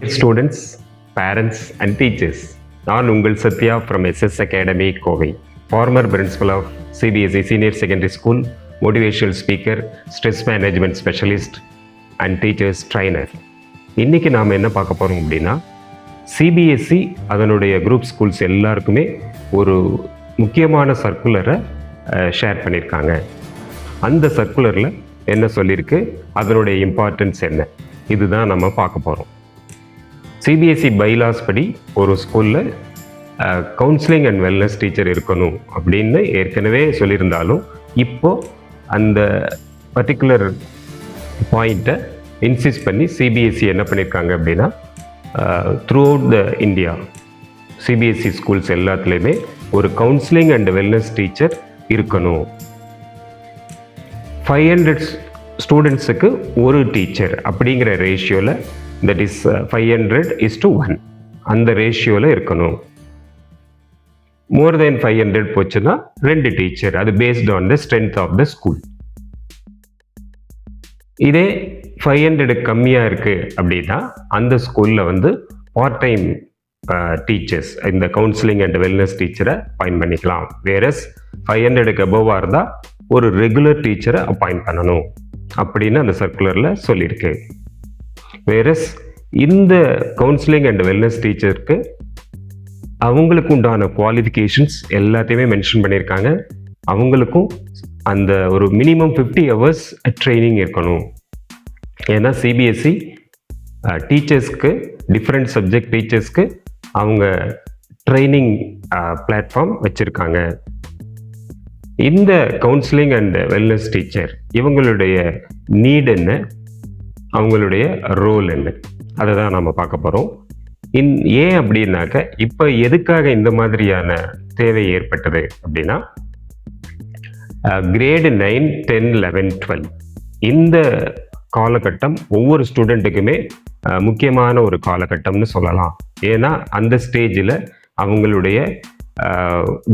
Students parents and teachers நான் உங்கள் Sathya from SS academy Kovai former principal of CBSE senior secondary school motivational speaker stress management specialist and teachers trainer இன்றைக்கி நாம் என்ன பார்க்க போகிறோம் அப்படின்னா சிபிஎஸ்இ அதனுடைய குரூப் ஸ்கூல்ஸ் எல்லாருக்குமே ஒரு முக்கியமான சர்க்குலரை ஷேர் பண்ணியிருக்காங்க. அந்த சர்க்குலரில் என்ன சொல்லியிருக்கு? அதனுடைய இம்பார்ட்டன்ஸ் என்ன? இதுதான் நம்ம பார்க்க போகிறோம் சிபிஎஸ்சி பைலாஸ் படி ஒரு ஸ்கூலில் கவுன்சிலிங் அண்ட் வெல்னஸ் டீச்சர் இருக்கணும் அப்படின்னு ஏற்கனவே சொல்லியிருந்தாலும் இப்போது அந்த பர்டிகுலர் பாயிண்ட்டை இன்சிஸ்ட் பண்ணி சிபிஎஸ்சி என்ன பண்ணியிருக்காங்க அப்படின்னா throughout the India CBSE schools எல்லாத்துலேயுமே ஒரு கவுன்சிலிங் அண்ட் வெல்னஸ் டீச்சர் இருக்கணும். ஃபைவ் ஹண்ட்ரட் ஸ்டூடெண்ட்ஸுக்கு ஒரு டீச்சர் அப்படிங்கிற ரேஷியோவில் that is five hundred is to one அந்த ரேஷியோவில் இருக்கணும். மோர் தென் ஃபைவ் ஹண்ட்ரட் போச்சுன்னா ரெண்டு டீச்சர் அது based on the strength of the school இதே ஃபைவ் ஹண்ட்ரடு கம்மியாக இருக்குது அப்படின்னா அந்த ஸ்கூலில் வந்து பார்ட் டைம் டீச்சர்ஸ் இந்த கவுன்சிலிங் அண்ட் வெல்னஸ் டீச்சரை அப்பாயின்ட் பண்ணிக்கலாம். வேறஸ் ஃபைவ் ஹண்ட்ரடுக்கு அபோவாக இருந்தால் ஒரு ரெகுலர் டீச்சரை அப்பாயிண்ட் பண்ணணும். அப்படின்னு அந்த சர்க்குலரில் சொல்லியிருக்கு. வேறஸ் இந்த கவுன்சிலிங் அண்ட் வெல்னஸ் டீச்சருக்கு அவங்களுக்கு உண்டான குவாலிஃபிகேஷன்ஸ் எல்லாத்தையுமே மென்ஷன் பண்ணியிருக்காங்க. அவங்களுக்கும் அந்த ஒரு மினிமம் ஃபிஃப்டி ஹவர்ஸ் ட்ரைனிங் இருக்கணும். ஏன்னா சிபிஎஸ்சி டீச்சர்ஸ்க்கு டிஃப்ரெண்ட் சப்ஜெக்ட் டீச்சர்ஸ்க்கு அவங்க ட்ரைனிங் பிளாட்ஃபார்ம் வச்சுருக்காங்க. இந்த கவுன்சிலிங் அண்ட் வெல்னஸ் டீச்சர் இவங்களுடைய நீட் என்ன? அவங்களுடைய ரோல் என்ன? அதை தான் நம்ம பார்க்க போகிறோம் இன் ஏன் அப்படின்னாக்க இப்போ எதுக்காக இந்த மாதிரியான தேவை ஏற்பட்டது அப்படின்னா grade nine ten eleven twelve இந்த காலகட்டம் ஒவ்வொரு ஸ்டூடெண்ட்டுக்குமே முக்கியமான ஒரு காலகட்டம்னு சொல்லலாம். ஏன்னா அந்த ஸ்டேஜில் அவங்களுடைய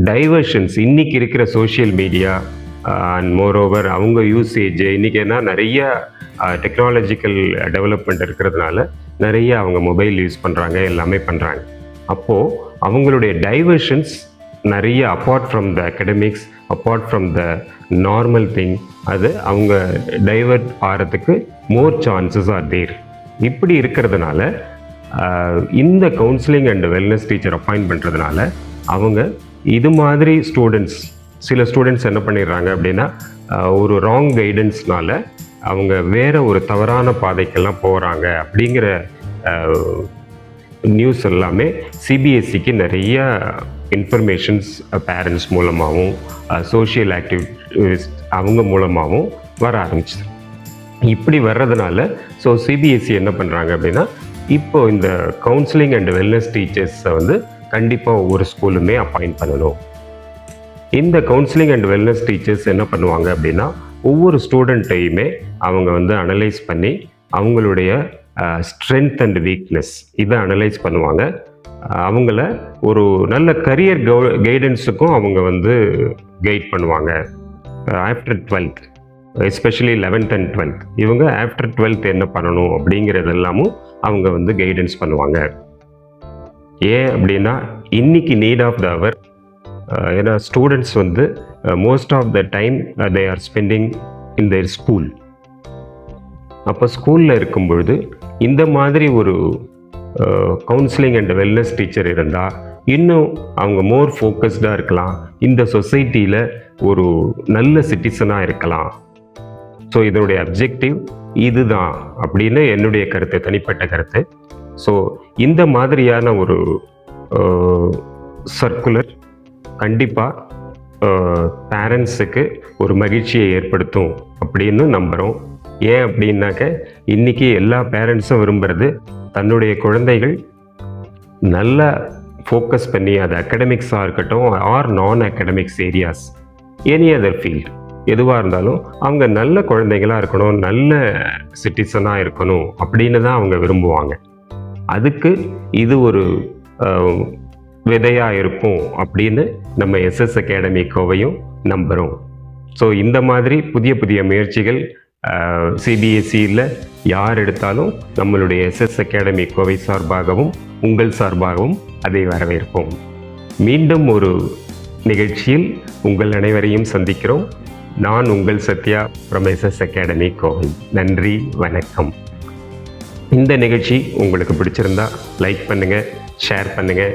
டைவர்ஷன்ஸ் இன்னைக்கு இருக்கிற social media and moreover அவங்க யூசேஜ் இன்றைக்கி என்ன நிறைய டெக்னாலஜிக்கல் டெவலப்மெண்ட் இருக்கிறதுனால நிறைய அவங்க மொபைல் யூஸ் பண்ணுறாங்க எல்லாமே பண்ணுறாங்க அப்போது அவங்களுடைய டைவர்ஷன்ஸ் நிறைய apart from the academics apart from the normal thing அது அவங்க டைவர்ட் ஆகிறதுக்கு மோர் சான்சஸ் ஆர் தேர் இப்படி இருக்கிறதுனால இந்த counselling and wellness teacher appoint பண்ணுறதுனால அவங்க இது மாதிரி ஸ்டூடெண்ட்ஸ் சில ஸ்டூடெண்ட்ஸ் என்ன பண்ணிடுறாங்க அப்படின்னா ஒரு ராங் கைடன்ஸ்னால அவங்க வேறு ஒரு தவறான பாதைக்கெல்லாம் போகிறாங்க அப்படிங்கிற நியூஸ் எல்லாமே சிபிஎஸ்சிக்கு நிறைய இன்ஃபர்மேஷன்ஸ் பேரண்ட்ஸ் மூலமாகவும் சோஷியல் ஆக்டிவிஸ்ட் அவங்க மூலமாகவும் வர ஆரம்பிச்சிது. இப்படி வர்றதுனால ஸோ சிபிஎஸ்சி என்ன பண்ணுறாங்க அப்படின்னா இப்போது இந்த கவுன்சிலிங் அண்ட் வெல்னஸ் டீச்சர்ஸை வந்து கண்டிப்பாக ஒவ்வொரு ஸ்கூலுமே அப்பாயிண்ட் பண்ணணும். இந்த கவுன்சிலிங் அண்ட் வெல்னஸ் டீச்சர்ஸ் என்ன பண்ணுவாங்க அப்படின்னா ஒவ்வொரு ஸ்டூடெண்ட்டையுமே அவங்க வந்து அனலைஸ் பண்ணி அவங்களுடைய ஸ்ட்ரென்த் அண்ட் வீக்னஸ் இதை அனலைஸ் பண்ணுவாங்க. அவங்கள ஒரு நல்ல கரியர் கவு கைடன்ஸுக்கும் அவங்க வந்து கைட் பண்ணுவாங்க. After twelfth especially eleventh and twelfth இவங்க ஆஃப்டர் டுவெல்த் என்ன பண்ணணும் அப்படிங்கிறதெல்லாமும் அவங்க வந்து கைடன்ஸ் பண்ணுவாங்க. ஏன் அப்படின்னா இன்னைக்கு நீட் ஆஃப் த அவர் ஏன்னா ஸ்டூடெண்ட்ஸ் வந்து most of the time they are spending in their school அப்போ ஸ்கூலில் இருக்கும் பொழுது இந்த மாதிரி ஒரு கவுன்சிலிங் அண்ட் வெல்னஸ் டீச்சர் இருந்தால் இன்னும் அவங்க மோர் ஃபோக்கஸ்டாக இருக்கலாம். இந்த சொசைட்டியில் ஒரு நல்ல சிட்டிசனாக இருக்கலாம். ஸோ இதனுடைய அப்ஜெக்டிவ் இதுதான் அப்படின்னு என்னுடைய கருத்து தனிப்பட்ட கருத்து. ஸோ இந்த மாதிரியான ஒரு சர்க்குலர் கண்டிப்பாக பேரண்ட்ஸுக்கு ஒரு மகிழ்ச்சியை ஏற்படுத்தும் அப்படின்னு நம்புகிறோம் ஏன் அப்படின்னாக்க இன்றைக்கி எல்லா பேரண்ட்ஸும் விரும்புகிறது தன்னுடைய குழந்தைகள் நல்லா ஃபோக்கஸ் பண்ணி அது அகடமிக்ஸாக இருக்கட்டும் or non academics areas any other field எதுவாக இருந்தாலும் அவங்க நல்ல குழந்தைகளாக இருக்கணும் நல்ல சிட்டிசனாக இருக்கணும் அப்படின்னு தான் அவங்க விரும்புவாங்க. அதுக்கு இது ஒரு விதையாக இருப்போம் அப்படின்னு நம்ம எஸ்எஸ் அகாடமி கோவையும் நம்புகிறோம் ஸோ இந்த மாதிரி புதிய புதிய முயற்சிகள் சிபிஎஸ்சியில் யார் எடுத்தாலும் நம்மளுடைய எஸ்எஸ் அகாடமி கோவை சார்பாகவும் உங்கள் சார்பாகவும் அதை வரவேற்போம். மீண்டும் ஒரு நிகழ்ச்சியில் உங்கள் அனைவரையும் சந்திக்கிறோம். நான் உங்கள் Sathya from SS academy Kovai. நன்றி வணக்கம். இந்த நிகழ்ச்சி உங்களுக்கு பிடிச்சிருந்தா லைக் பண்ணுங்கள் ஷேர் பண்ணுங்கள்